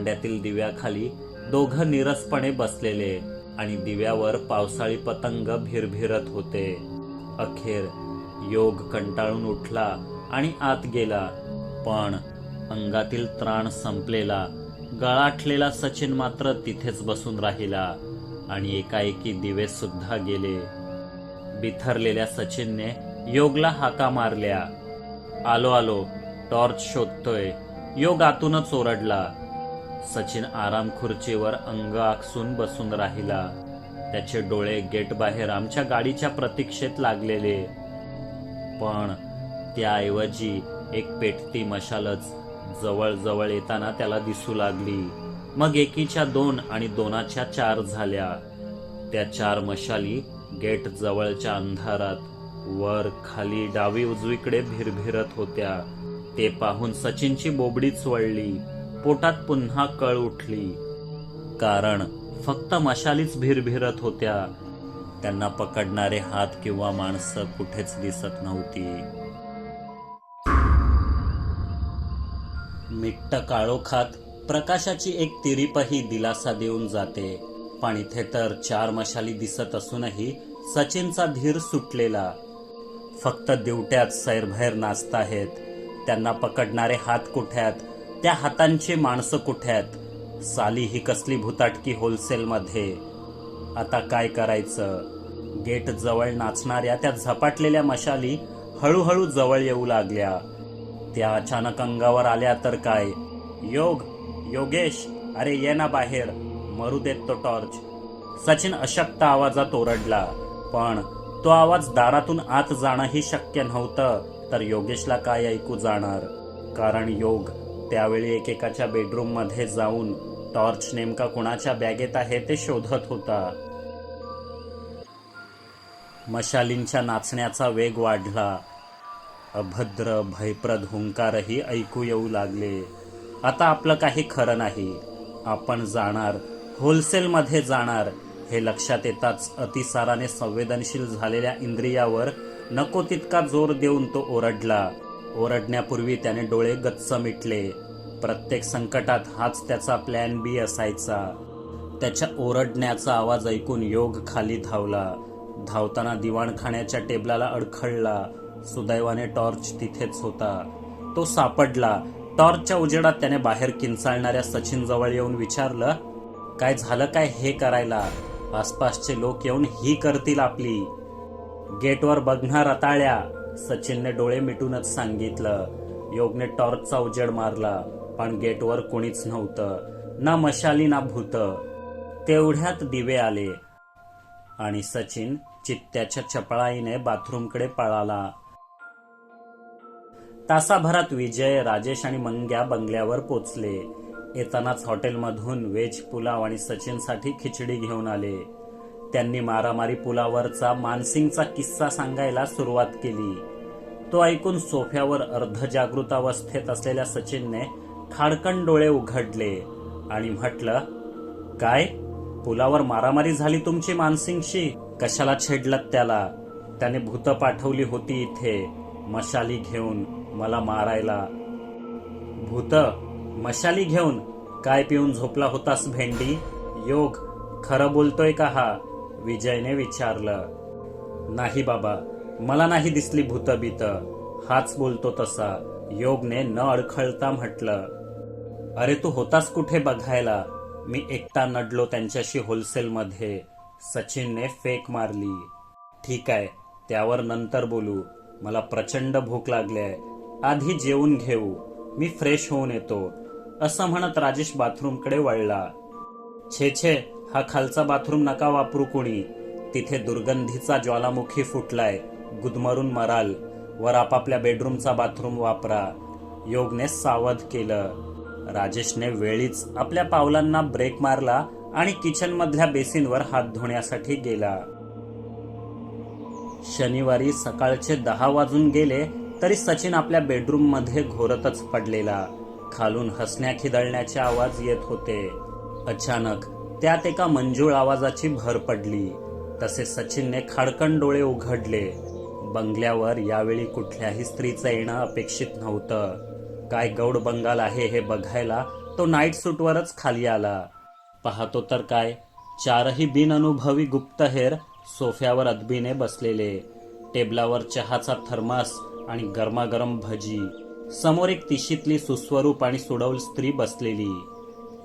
व्हरांड्यातील दिव्याखाली दोघं निरसपणे बसलेले आणि दिव्यावर पावसाळी पतंग भिरभिरत होते. अखेर योग कंटाळून उठला आणि आत गेला. पण अंगातील त्राण संपलेला गळाठलेला सचिन मात्र तिथेच बसून राहिला आणि एकाएकी दिवे सुद्धा गेले. बिथरलेल्या सचिनने योगला हाका मारल्या. आलो आलो टॉर्च शोधतोय. योग आतूनच ओरडला. सचिन आराम खुर्चीवर अंग आखसून बसून राहिला. त्याचे डोळे गेट बाहेर आमच्या गाडीच्या प्रतीक्षेत लागलेले. पण त्याऐवजी एक पेटती मशालच जवळ जवळ येताना त्याला दिसू लागली. मग एकीच्या दोन आणि दोनाच्या चार झाल्या. त्या चार मशाली गेट जवळच्या अंधारात वर खाली डावी उजवीकडे भिरभिरत होत्या. ते पाहून सचिनची बोबडीच वळली. पोटात पुन्हा कळ उठली. कारण फक्त मशालीच भिरभिरत होत्या. त्यांना पकडणारे हात किंवा माणसं कुठेच दिसत नव्हती. मिट्ट काळोखात प्रकाशाची एक तिरीपही दिलासा देऊन जाते. पण इथे तर चार मशाली दिसत असूनही सचिनचा धीर सुटलेला. फक्त दिवट्यात सैरभैर नाचताहेत. त्यांना पकडणारे हात कुठ्यात? त्या हातांची माणसं कुठ्यात साली ही कसली भुताटकी होलसेलमध्ये. आता काय करायचं? गेट जवळ नाचणाऱ्या त्या झपाटलेल्या मशाली हळूहळू जवळ येऊ लागल्या. त्या अचानक अंगावर आल्या तर काय? योग योगेश अरे ये ना बाहेर. मरू देत तो टॉर्च. सचिन अशक्त आवाजात ओरडला. पण तो आवाज दारातून आत जाणंही शक्य नव्हतं तर योगेशला काय ऐकू जाणार? कारण योग त्यावेळी एकेकाच्या बेडरूममध्ये जाऊन टॉर्च नेमका कुणाच्या बॅगेत आहे ते शोधत होता. मशालींच्या नाचण्याचा वेग वाढला. अभद्र भयप्रद हुंकारही ऐकू येऊ लागले. आता आपलं काही खरं नाही. आपण जाणार होलसेलमध्ये जाणार हे लक्षात येताच अतिसाराने संवेदनशील झालेल्या इंद्रियावर नको तितका जोर देऊन तो ओरडला. ओरडण्यापूर्वी त्याने डोळे गच्च मिटले. प्रत्येक संकटात हाच त्याचा प्लॅन बी असायचा. त्याच्या ओरडण्याचा आवाज ऐकून योग खाली धावला. धावताना दिवाणखाण्याच्या टेबलाला अडखळला. सुदैवाने टॉर्च तिथेच होता. तो सापडला. टॉर्चच्या उजेडात त्याने बाहेर किंचाळणाऱ्या सचिन जवळ येऊन विचारलं काय झालं काय हे करायला? आसपासचे लोक येऊन ही करतील आपली. गेटवर बघणार रताळ्या. सचिनने डोळे मिटूनच सांगितलं. योगने टॉर्चचा उजेड मारला पण गेटवर कोणीच नव्हतं. ना मशाली ना भूत. तेवढ्यात दिवे आले. आणि सचिन चित्त्याच्या चपळाईने बाथरूमकडे पळाला. तासाभरात विजय राजेश आणि मंग्या बंगल्यावर पोचले. येतानाच हॉटेलमधून व्हेज पुलाव आणि सचिनसाठी खिचडी घेऊन आले. त्यांनी मारामारी पुलावरचा मानसिंगचा किस्सा सांगायला सुरुवात केली. तो ऐकून सोफ्यावर अर्धजागृत अवस्थेत असलेल्या सचिनने खाडकन डोळे उघडले आणि म्हटलं काय? पुलावर मारामारी झाली तुमची मानसिंगशी? कशाला छेडलत त्याला? त्याने भूत पाठवली होती इथे. मशाली घेऊन मला मारायला. भूत? मशाली घेऊन? काय पिऊन झोपला होतास भेंडी? योग खरं बोलतोय का हा? विजयने विचारलं नाही बाबा मला नाही दिसली भूतबीत. हाच बोलतो तसा. योगने न अडखळता म्हटलं अरे तू होतास कुठे बघायला? मी एकटा नडलो त्यांच्याशी होलसेलमध्ये. सचिनने फेक मारली. ठीक आहे त्यावर नंतर बोलू. मला प्रचंड भूक लागली आहे आधी जेवून घेऊ. मी फ्रेश होऊन येतो. असं म्हणत राजेश बाथरूमकडे वळला. छे छे हा खालचा बाथरूम नका वापरू कोणी. तिथे दुर्गंधीचा ज्वालामुखी फुटलाय. गुदमरून मराल. वर आपापल्या बेडरूमचा बाथरूम वापरा. योगने सावध केलं. राजेशने वेळीच आपल्या पावलांना ब्रेक मारला आणि किचनमधल्या बेसिनवर हात धुण्यासाठी गेला. शनिवारी सकाळचे दहा वाजून गेले तरी सचिन आपल्या बेडरूममध्ये घोरतच पडलेला. खालून हसण्या खिदळण्याचे आवाज येत होते. अचानक त्यात एका मंजूळ आवाजाची भर पडली. तसे सचिनने खाडकन डोळे उघडले. बंगल्यावर यावेळी कुठल्याही स्त्रीचं येणं अपेक्षित नव्हतं. काय गौड बंगाल आहे हे बघायला तो नाईट सूटवरच खाली आला. पाहतो तर काय? चारही बिनअनुभवी गुप्तहेर सोफ्यावर अदबीने बसलेले. टेबलावर चहाचा थर्मास आणि गरमागरम भजी. समोर एक तिशीतली सुस्वरूप आणि सुडौल स्त्री बसलेली.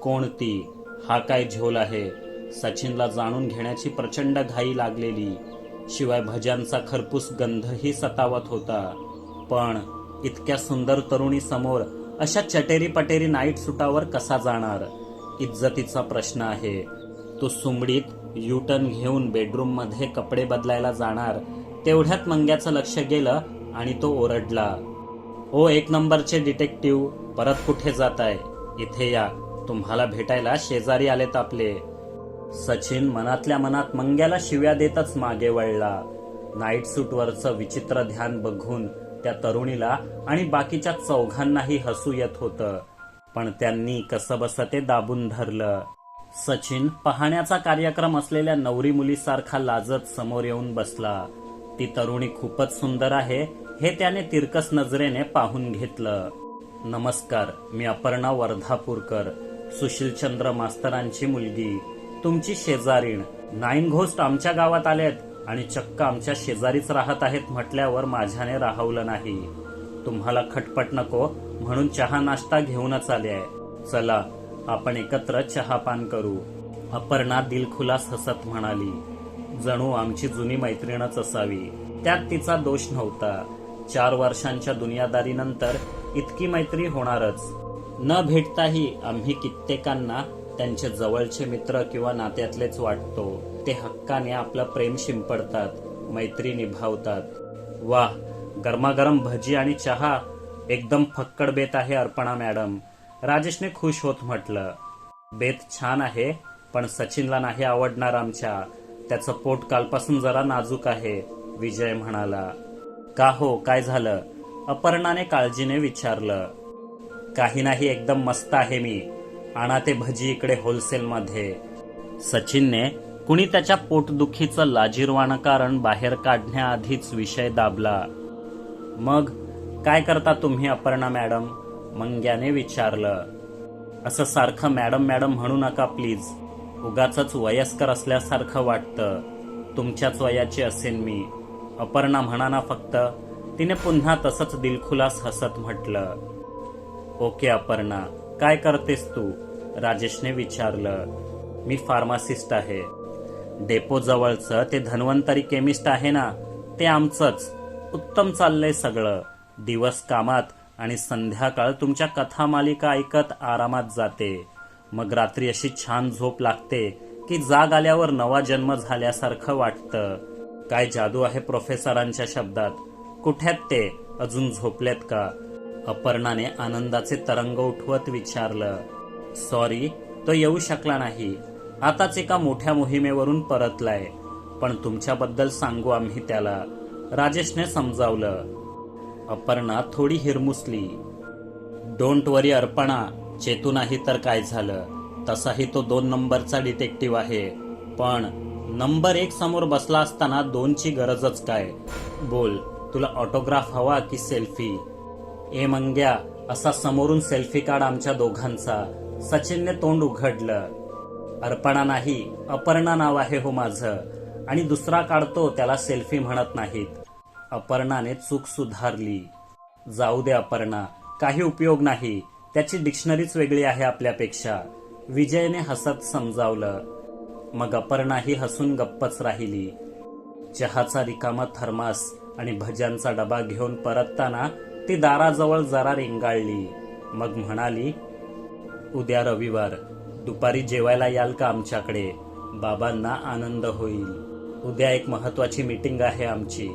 कोण ती? हा काय झोल आहे? सचिनला जाणून घेण्याची प्रचंड घाई लागलेली. शिवाय भज्यांचा खरपूस गंधही सतावत होता. पण इतक्या सुंदर तरुणी समोर अशा चटेरी पटेरी नाईट सुटावर कसा जाणार? इज्जतीचा प्रश्न आहे. तो सुमडीत युटर्न घेऊन बेडरूममध्ये कपडे बदलायला जाणार. तेवढ्यात मंग्याचं लक्ष गेलं आणि तो ओरडला. ओ एक नंबरचे डिटेक्टिव्ह परत कुठे जात आहे इथे या. तुम्हाला भेटायला शेजारी आलेत आपले. सचिन मनातल्या मनात मंग्याला शिव्या देतच मागे वळला. नाईट सूटवरचं विचित्र ध्यान बघून त्या तरुणीला आणि बाकीच्या चौघांनाही हसू येत होतं. पण त्यांनी कसबस ते दाबून धरलं. सचिन पाहण्याचा कार्यक्रम असलेल्या नवरी मुलीसारखा लाजत समोर येऊन बसला. ती तरुणी खूपच सुंदर आहे हे त्याने तिरकस नजरेने पाहून घेतलं. नमस्कार मी अपर्णा वर्धापूरकर. सुशीलचंद्र मास्तरांची मुलगी. तुमची शेजारीण. नाईन घोस्ट आमच्या गावात आलेत आणि चक्क आमच्या शेजारीच राहत आहेत म्हटल्यावर माझ्याने राहवलं नाही. तुम्हाला खटपट नको म्हणून चहा नाश्ता घेऊनच आले आहे. चला आपण एकत्र चहा पान करू. अपर्णा दिलखुलास हसत म्हणाली जणू आमची जुनी मैत्रीणच असावी. त्यात तिचा दोष नव्हता. चार वर्षांच्या दुनियादारीनंतर इतकी मैत्री होणारच. न भेटताही आम्ही कित्येकांना त्यांचे जवळचे मित्र किंवा नात्यातलेच वाटतो. ते हक्काने आपलं प्रेम शिंपडतात मैत्री निभावतात. वा गरमागरम भजी आणि चहा एकदम फक्कड बेत आहे अर्पणा मॅडम. राजेशने खुश होत म्हटलं. बेत छान आहे पण सचिनला नाही आवडणार आमच्या. त्याचं पोट कालपासून जरा नाजूक आहे विजय म्हणाला. का हो काय झालं? अपर्णाने काळजीने विचारलं. काही नाही एकदम मस्त आहे मी. आणा ते भजी इकडे होलसेलमध्ये. सचिनने कुणी त्याच्या पोटदुखीचं लाजीरवाणं कारण बाहेर काढण्याआधीच विषय दाबला. मग काय करता तुम्ही अपर्णा मॅडम? मंग्याने विचारलं. असं सारखं मॅडम मॅडम म्हणू नका प्लीज. उगाच वयस्कर असल्यासारखं वाटतं. तुमच्याच वयाची असेन मी. अपर्णा म्हणा ना फक्त तिने पुन्हा तसंच दिलखुलास हसत म्हटलं. ओके अपर्णा काय करतेस तू? राजेशने विचारलं. मी फार्मासिस्ट आहे. डेपो जवळचं ते धन्वंतरी केमिस्ट आहे ना? ते आमचंच. उत्तम चाललंय सगळं. दिवस कामात आणि संध्याकाळ तुमच्या कथा मालिका ऐकत आरामात जाते. मग रात्री अशी छान झोप लागते की जाग आल्यावर नवा जन्म झाल्यासारखं वाटतं. काय जादू आहे प्रोफेसरांच्या शब्दात? कुठ्यात ते? अजून झोपलेत का? अपर्णाने आनंदाचे तरंग उठवत विचारलं सॉरी तो येऊ शकला नाही. आताच एका मोठ्या मोहिमेवरून परतलाय. पण तुमच्याबद्दल सांगू आम्ही त्याला. राजेशने समजावलं अपर्णा थोडी हिरमुसली. डोंट वरी अर्पणा चेतू नाही तर काय झालं? तसाही तो दोन नंबरचा डिटेक्टिव्ह आहे. पण नंबर एक समोर बसला असताना दोनची गरजच काय? बोल तुला ऑटोग्राफ हवा की सेल्फी? ए मंग्या असा समोरून सेल्फी काढ आमच्या दोघांचा. सचिनने तोंड उघडलं. अर्पणा नाही अपर्णा नाव आहे हो माझं. आणि दुसरा काढतो त्याला सेल्फी म्हणत नाहीत. अपर्णाने चूक सुधारली. जाऊ दे अपर्णा काही उपयोग नाही. त्याची डिक्शनरीच वेगळी आहे आपल्यापेक्षा. विजयने हसत समजावलं. मग अपर्णाही हसून गप्पच राहिली. चहाचा रिकामा थर्मास आणि भज्यांचा डबा घेऊन परतताना ती दाराजवळ जरा रेंगाळली. मग म्हणाली उद्या रविवार. दुपारी जेवायला याल का आमच्याकडे? बाबांना आनंद होईल. उद्या एक महत्वाची मीटिंग आहे आमची.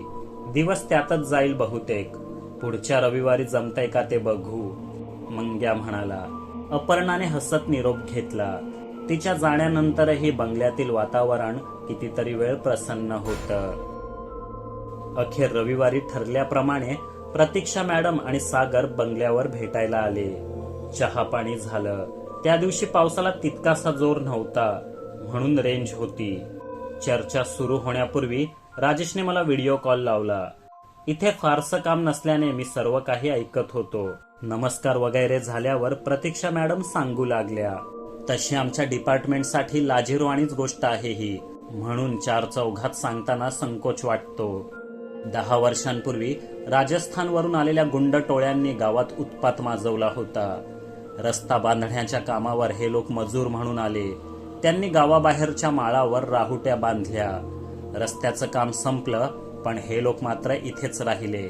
दिवस त्यातच जाईल बहुतेक. पुढच्या रविवारी जमतंय का ते बघू. मंग्या म्हणाला. अपर्णाने हसत निरोप घेतला. तिच्या जाण्यानंतरही बंगल्यातील वातावरण कितीतरी वेळ प्रसन्न होतं. अखेर रविवारी ठरल्याप्रमाणे प्रतीक्षा मॅडम आणि सागर बंगल्यावर भेटायला आले. चहा पाणी झालं. त्या दिवशी पावसाला तितकासा जोर नव्हता म्हणून रेंज होती. चर्चा सुरू होण्यापूर्वी राजेशने मला व्हिडिओ कॉल लावला. इथे फारसं काम नसल्याने मी सर्व काही ऐकत होतो. नमस्कार वगैरे झाल्यावर प्रतीक्षा मॅडम सांगू लागल्या. तशी आमच्या डिपार्टमेंटसाठी लाजिरवाणीच गोष्ट आहे ही म्हणून चार चौघात सांगताना संकोच वाटतो. दहा वर्षांपूर्वी राजस्थानवरून आलेल्या गुंड टोळ्यांनी गावात उत्पात माजवला होता. रस्ता बांधण्याच्या कामावर हे लोक मजूर म्हणून आले. त्यांनी गावाबाहेरच्या माळावर राहुट्या बांधल्या. रस्त्याचं काम संपलं पण हे लोक मात्र इथेच राहिले.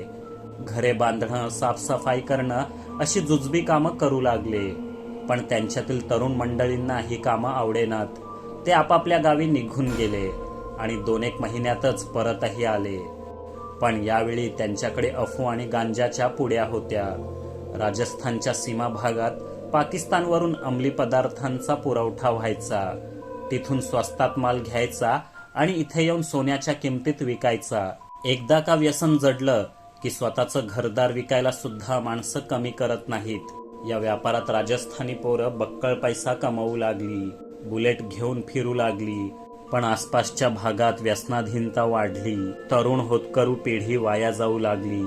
घरे बांधणं साफसफाई करणं अशी जुजबी कामं करू लागले. पण त्यांच्यातील तरुण मंडळींना ही कामं आवडेनात. ते आपापल्या गावी निघून गेले आणि दोन एक महिन्यातच परतही आले. पण यावेळी त्यांच्याकडे अफू आणि गांजाच्या पुड्या होत्या. राजस्थानच्या सीमा भागात पाकिस्तानवरून अंमली पदार्थांचा पुरवठा व्हायचा. तिथून स्वस्तात माल घ्यायचा आणि इथे येऊन सोन्याच्या किमतीत विकायचा. एकदा का व्यसन जडलं की स्वतःचं घरदार विकायला सुद्धा माणसं कमी करत नाहीत. या व्यापारात राजस्थानी पोरं बक्कळ पैसा कमवू लागली. बुलेट घेऊन फिरू लागली. पण आसपासच्या भागात व्यसनाधीनता वाढली. तरुण होतकरू पिढी वाया जाऊ लागली.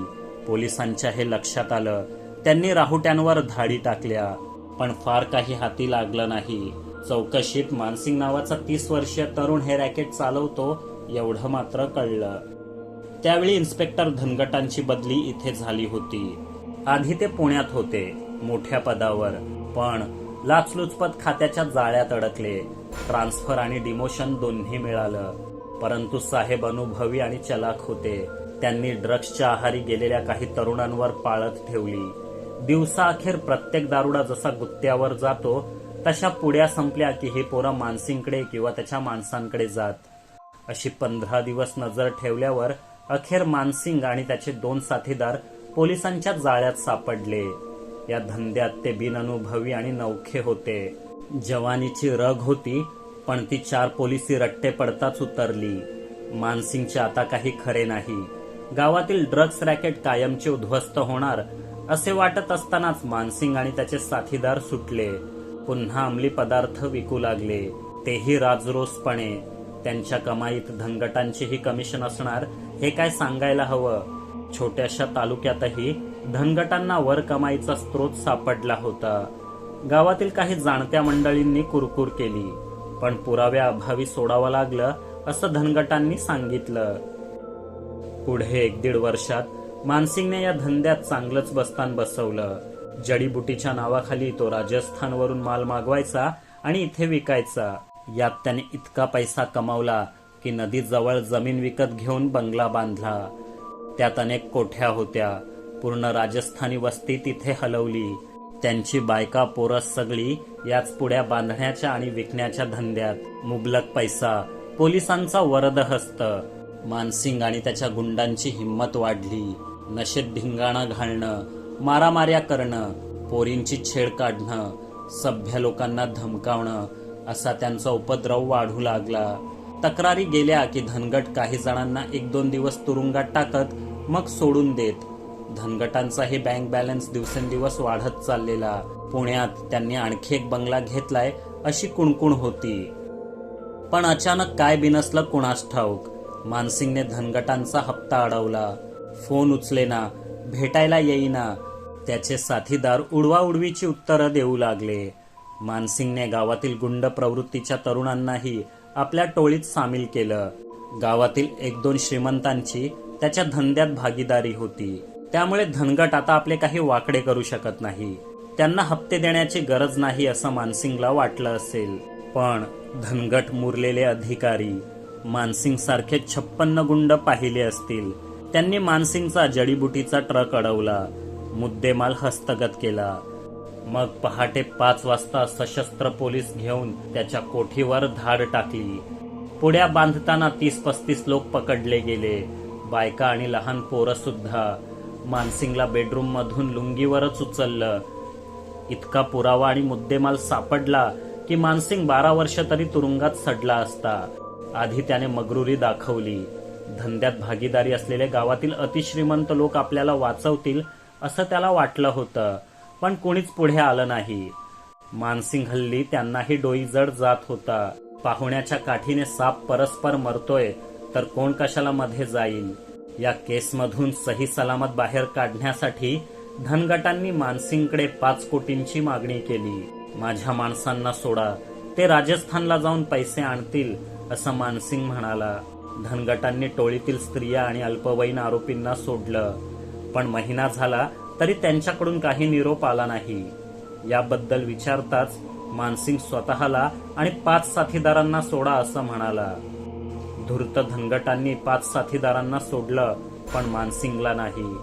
पोलिसांच्या हे लक्षात आलं त्यांनी राहुट्यांवर धाडी टाकल्या. पण फार काही हाती लागलं नाही. चौकशीत मानसिंग नावाचा तीस वर्षीय तरुण हे रॅकेट चालवतो एवढं मात्र कळलं. त्यावेळी इन्स्पेक्टर धनगटांची बदली इथे झाली होती. आधी ते पुण्यात होते मोठ्या पदावर. पण लाचलुचपत खात्याच्या जाळ्यात अडकले. ट्रान्सफर आणि डिमोशन दोन्ही मिळालं. परंतु साहेब अनुभवी आणि चलाक होते. त्यांनी ड्रग्सच्या आहारी गेलेल्या काही तरुणांवर पाळत ठेवली. दिवसाअखेर प्रत्येक दारुडा जसा गुत्त्यावर जातो तशा पुड्या संपल्या की हे पोरं मानसिंगकडे किंवा त्याच्या माणसांकडे जात. अशी पंधरा दिवस नजर ठेवल्यावर अखेर मानसिंग आणि त्याचे दोन साथीदार पोलिसांच्या जाळ्यात सापडले. या धंद्यात ते बिनअनुभवी आणि नौखे होते. जवानीची रग होती पण ती चार पोलिसी रट्टे पडताच उतरली. मानसिंगचे आता काही खरे नाही. गावातील ड्रग्स रॅकेट कायमचे उद्ध्वस्त होणार असे वाटत असतानाच मानसिंग आणि त्याचे साथीदार सुटले. पुन्हा अंमली पदार्थ विकू लागले. तेही राजरोसपणे. त्यांच्या कमाईत धनगटांचेही कमिशन असणार हे काय सांगायला हवं? छोट्याशा तालुक्यातही धनगटांना वर कमाईचा स्रोत सापडला होता. गावातील काही जाणत्या मंडळींनी कुरकुर केली. पण पुराव्या अभावी सोडावं लागलं असं धनगटांनी सांगितलं. पुढे एक दीड वर्षात मानसिंगने या धंद्यात चांगलंच बस्तान बसवलं. जडीबुटीच्या नावाखाली तो राजस्थानवरून माल मागवायचा आणि इथे विकायचा. यात त्याने इतका पैसा कमावला की नदीजवळ जमीन विकत घेऊन बंगला बांधला. त्यात अनेक कोठ्या होत्या. पूर्ण राजस्थानी वस्ती तिथे हलवली. त्यांची बायका पोरस सगळी याच पुड्या बांधण्याच्या आणि विकण्याच्या धंद्यात. मुबलक पैसा पोलिसांचा वरदहस्त. मानसिंग आणि त्याच्या गुंडांची हिंमत वाढली. नशेत धिंगाणा घालणं मारामाऱ्या करणं पोरींची छेड काढणं सभ्य लोकांना धमकावणं असा त्यांचा उपद्रव वाढू लागला. तक्रारी गेल्या की धनगट काही जणांना एक दोन दिवस तुरुंगात टाकत मग सोडून देत. धनगटांचाही बँक बॅलन्स दिवसेंदिवस वाढत चाललेला. पुण्यात त्यांनी आणखी एक बंगला घेतलाय अशी कुणकुण होती. पण अचानक काय बिनसलं कुणास ठाऊक? मानसिंगने धनगटांचा हप्ता अडवला. फोन उचलेना भेटायला येईना. त्याचे साथीदार उडवाउडवीची उत्तरं देऊ लागले. मानसिंगने गावातील गुंड प्रवृत्तीच्या तरुणांनाही आपल्या टोळीत सामील केलं. गावातील एक दोन श्रीमंतांची त्याच्या धंद्यात भागीदारी होती. त्यामुळे धनगट आता आपले काही वाकडे करू शकत नाही. त्यांना हप्ते देण्याची गरज नाही असं मानसिंगला वाटलं असेल. पण धनगट मुरलेले अधिकारी मानसिंग सारखे छप्पन्न गुंड पाहिले असतील. त्यांनी मानसिंगचा जडीबुटीचा ट्रक अडवला मुद्देमाल हस्तगत केला. मग पहाटे पाच वाजता सशस्त्र पोलीस घेऊन त्याच्या कोठीवर धाड टाकली. पुड्या बांधताना तीस पस्तीस लोक पकडले गेले. बायका आणि लहान पोरं सुद्धा मानसिंगला बेडरूममधून लुंगीवरच उचललं. इतका पुरावा आणि मुद्देमाल सापडला की मानसिंग बारा वर्ष तरी तुरुंगात सडला असता. आधी त्याने मगरुरी दाखवली. धंद्यात भागीदारी असलेले गावातील अतिश्रीमंत लोक आपल्याला वाचवतील असं त्याला वाटलं होतं पण कोणीच पुढे आलं नाही. मानसिंग हल्ली त्यांनाही डोई जड जात होता. पाहुण्याच्या काठीने साप परस्पर मरतोय तर कोण कशाला मध्ये जाईल या केसमधून सही सलामत बाहेर काढण्यासाठी धनगटांनी मानसिंगकडे पाच कोटींची मागणी केली. माझ्या माणसांना सोडा. ते राजस्थानला जाऊन पैसे आणतील असं मानसिंग म्हणाला. धनगटांनी टोळीतील स्त्रिया आणि अल्पवयीन आरोपींना सोडलं. पण महिना झाला तरी त्यांच्याकडून काही निरोप आला नाही. याबद्दल विचारताच मानसिंग स्वतःला आणि पाच साथीदारांना सोडा असं म्हणाला. धूर्त धनगटांनी पाच साथीदारांना सोडलं पण मानसिंगला नाही.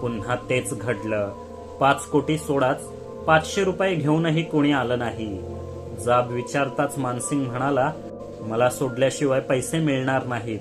पुन्हा तेच घडलं. पाच कोटी सोडाच पाचशे रुपये घेऊनही कोणी आलं नाही. जाब विचारताच मानसिंग म्हणाला मला सोडल्याशिवाय पैसे मिळणार नाहीत.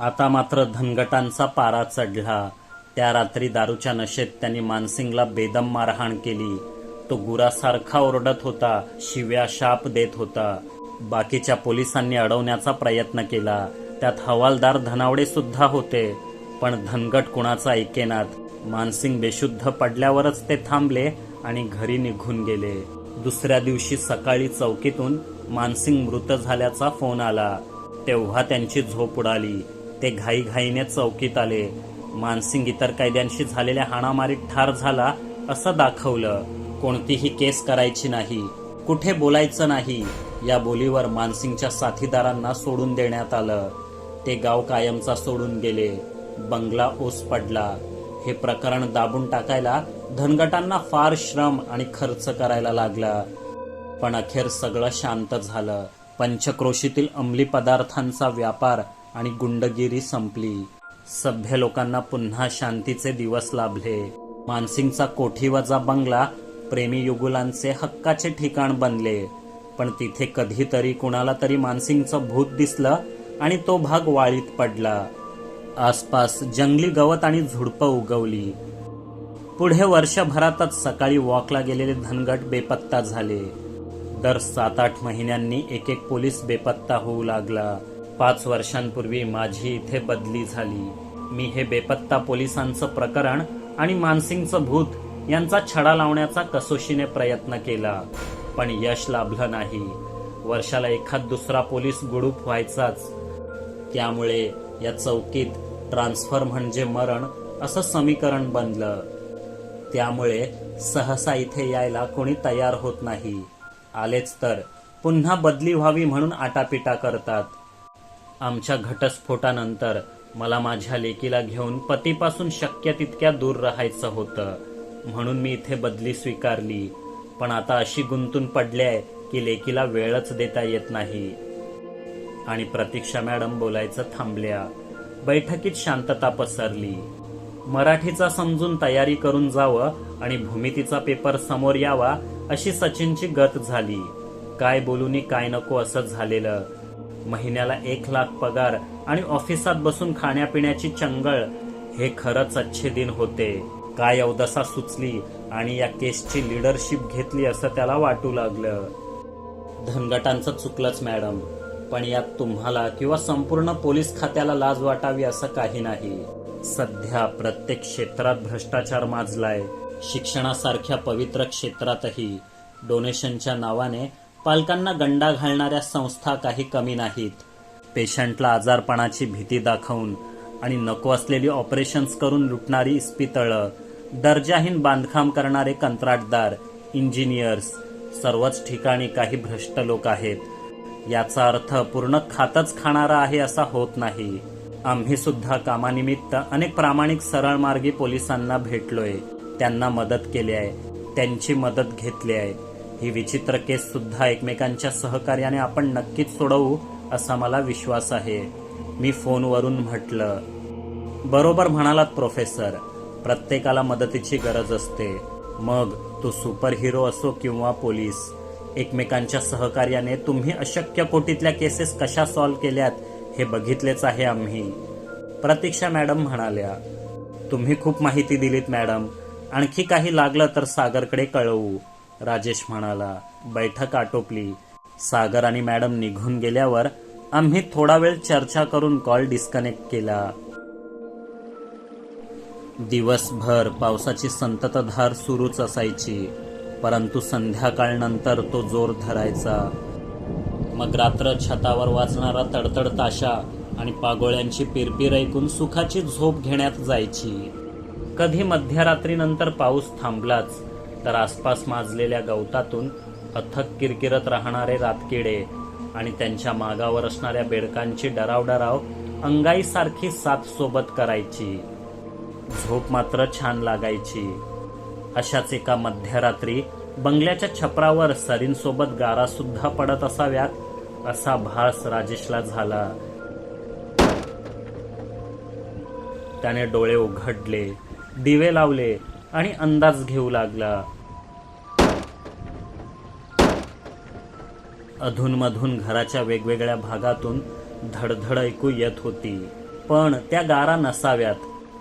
आता मात्र धनगटांचा पारा चढला. त्या रात्री दारूच्या नशेत त्यांनी मानसिंगला बेदम मारहाण केली. तो गुरासारखा ओरडत होता शिव्या शाप देत होता. बाकीच्या पोलिसांनी अडवण्याचा प्रयत्न केला. त्यात हवालदार धनावडे सुद्धा होते पण धनगट कुणाचा ऐकेनात मानसिंग बेशुद्ध पडल्यावरच ते थांबले आणि घरी निघून गेले. दुसऱ्या दिवशी सकाळी चौकीतून मानसिंग मृत झाल्याचा फोन आला. तेव्हा त्यांची झोप उडाली. ते घाईघाईने चौकीत आले. मानसिंग इतर कैद्यांशी झालेल्या हाणामारीत ठार झाला असं दाखवलं. कोणतीही केस करायची नाही कुठे बोलायचं नाही या बोलीवर मानसिंगच्या साथीदारांना सोडून देण्यात आलं. ते गाव कायमचा सोडून गेले. बंगला ओस पडला. हे प्रकरण दाबून टाकायला धनगटांना फार श्रम आणि खर्च करायला लागला. पण अखेर सगळं शांत झालं. पंचक्रोशीतील अंमली पदार्थांचा व्यापार आणि गुंडगिरी संपली. सभ्य लोकांना पुन्हा शांतीचे दिवस लाभले. मानसिंगचा कोठीवजा बंगला प्रेमी युगुलांचे हक्काचे ठिकाण बनले. पण तिथे कधीतरी कुणाला तरी मानसिंगचं भूत दिसलं आणि तो भाग वाळीत पडला. आसपास जंगली गवत आणि झुडपं उगवली. पुढे वर्षभरातच सकाळी वॉकला गेलेले धनगट बेपत्ता झाले. दर सात आठ महिन्यांनी एक एक पोलीस बेपत्ता होऊ लागला. पाच वर्षांपूर्वी माझी इथे बदली झाली. मी हे बेपत्ता पोलिसांचं प्रकरण आणि मानसिंगचं भूत यांचा छडा लावण्याचा कसोशीने प्रयत्न केला. पण यश लाभलं नाही. वर्षाला एखाद दुसरा पोलीस गुडूप व्हायचाच. त्यामुळे या चौकीत ट्रान्सफर म्हणजे मरण असं समीकरण बनलं. त्यामुळे सहसा इथे यायला कोणी तयार होत नाही. आलेच तर पुन्हा बदली व्हावी म्हणून आटापिटा करतात. आमच्या घटस्फोटानंतर मला माझ्या लेकीला घेऊन पतीपासून शक्य तितक्या दूर राहायचं होतं. म्हणून मी इथे बदली स्वीकारली. पण आता अशी गुंतून पडली आहे की लेकीला वेळच देता येत नाही. आणि प्रतीक्षा मॅडम बोलायचं थांबल्या. बैठकीत शांतता पसरली. मराठीचा समजून तयारी करून जावं आणि भूमितीचा पेपर समोर यावा अशी सचिनची गत झाली. काय बोलूनी काय नको असं झालेलं. महिन्याला एक लाख पगार आणि ऑफिसात बसून खाण्यापिण्याची चंगळ हे खरंच अच्छे दिन होते. काय अवदसा सुचली आणि या केसची लिडरशिप घेतली असं त्याला वाटू लागलं. धनगटांचं चुकलंच मॅडम पण यात तुम्हाला किंवा संपूर्ण पोलीस खात्याला लाज वाटावी असं काही नाही. सध्या प्रत्येक क्षेत्रात भ्रष्टाचार माजलाय. शिक्षणासारख्या पवित्र क्षेत्रातही डोनेशनच्या नावाने पालकांना गंडा घालणाऱ्या संस्था काही कमी नाहीत. पेशंटला आजारपणाची भीती दाखवून आणि नको असलेली ऑपरेशन्स करून लुटणारी इस्पितळं दर्जाहीन बांधकाम करणारे कंत्राटदार इंजिनियर्स सर्वच ठिकाणी काही भ्रष्ट लोक आहेत. याचा अर्थ पूर्ण खातच खाणारा आहे असा होत नाही. आम्ही सुद्धा कामानिमित्त अनेक प्रामाणिक सरळ मार्गी पोलिसांना भेटलोय. त्यांना मदत केली आहे. त्यांची मदत घेतली आहे. ही विचित्र केस सुद्धा एकमेकांच्या सहकार्याने आपण नक्कीच सोडवू असा मला विश्वास आहे. मी फोनवरून म्हटलं बरोबर म्हणालात प्रोफेसर. प्रत्येकाला मदतीची गरज असते. मग तो सुपर हिरो असो किंवा पोलीस एकमेकांच्या सहकार्याने तुम्ही अशक्य कोटीतल्या केसेस कशा सॉल्व्ह केल्यात हे बघितलेच आहे आम्ही. प्रतीक्षा मॅडम म्हणाल्या तुम्ही खूप माहिती दिलीत मॅडम. आणखी काही लागलं तर सागरकडे कळवू. राजेश म्हणाला बैठक आटोपली. सागर आणि मॅडम निघून गेल्यावर आम्ही थोडा वेळ चर्चा करून कॉल डिस्कनेक्ट केला. दिवसभर पावसाची संततधार सुरूच असायची परंतु संध्याकाळनंतर तो जोर धरायचा. मग रात्र छतावर वाजणारा तडतड ताशा आणि पागोळ्यांची पिरपीर ऐकून सुखाची झोप घेण्यात जायची. कधी मध्यरात्रीनंतर पाऊस थांबलाच तर आसपास माजलेल्या गवतातून अथक किरकिरत राहणारे रातकिडे आणि त्यांच्या मागावर असणाऱ्या बेडकांची डराव डराव अंगाईसारखी साथ सोबत करायची. झोप मात्र छान लागायची. अशाच एका मध्यरात्री बंगल्याच्या छपरावर सरींसोबत गारा सुद्धा पडत असाव्यात असा भास राजेशला झाला. त्याने डोळे उघडले दिवे लावले आणि अंदाज घेऊ लागला. अधूनमधून घराच्या वेगवेगळ्या भागातून धडधड ऐकू येत होती पण त्या गारा नसाव्यात.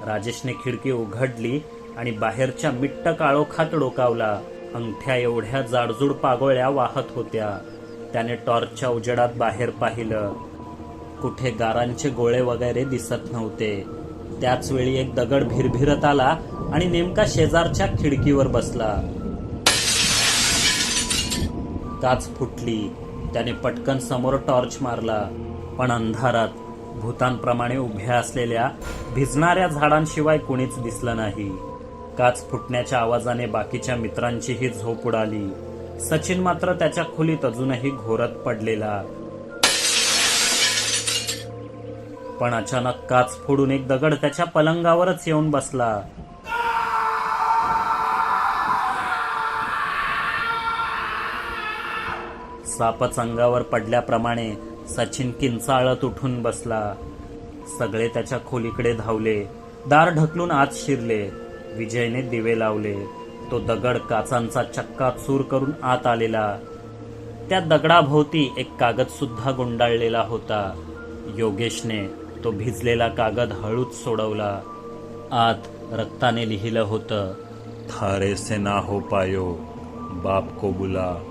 राजेशने खिडकी उघडली आणि बाहेरच्या मिट्ट काळोखात डोकावला. अंगठ्या एवढ्या जाडजूड पागोळ्या वाहत होत्या. त्याने टॉर्चच्या उजेडात बाहेर पाहिलं. कुठे गारांचे गोळे वगैरे दिसत नव्हते. त्याच वेळी एक दगड भिरभिरत आला आणि नेमका शेजारच्या खिडकीवर बसला. काच फुटली. त्याने पटकन समोर टॉर्च मारला. पण अंधारात भूतांप्रमाणे उभ्या असलेल्या भिजणाऱ्या झाडांशिवाय कुणीच दिसलं नाही. काच फुटण्याच्या आवाजाने बाकीच्या मित्रांचीही झोप उडाली. सचिन मात्र त्याच्या खोलीत अजूनही घोरत पडलेला. पण अचानक काच फोडून एक दगड त्याच्या पलंगावरच येऊन बसला. सापच अंगावर पडल्याप्रमाणे सचिन किंचाळत उठून बसला. सगळे त्याच्या खोलीकडे धावले. दार ढकलून आत शिरले. विजयने दिवे लावले. तो दगड काचांचा चक्का चूर करून आत आलेला. त्या दगडाभोवती एक कागद सुद्धा गुंडाळलेला होता. योगेशने तो भिजलेला कागद हळूच सोडवला. आत रक्ताने लिहिलं होतं थारे से ना हो पायो बाप को बुला.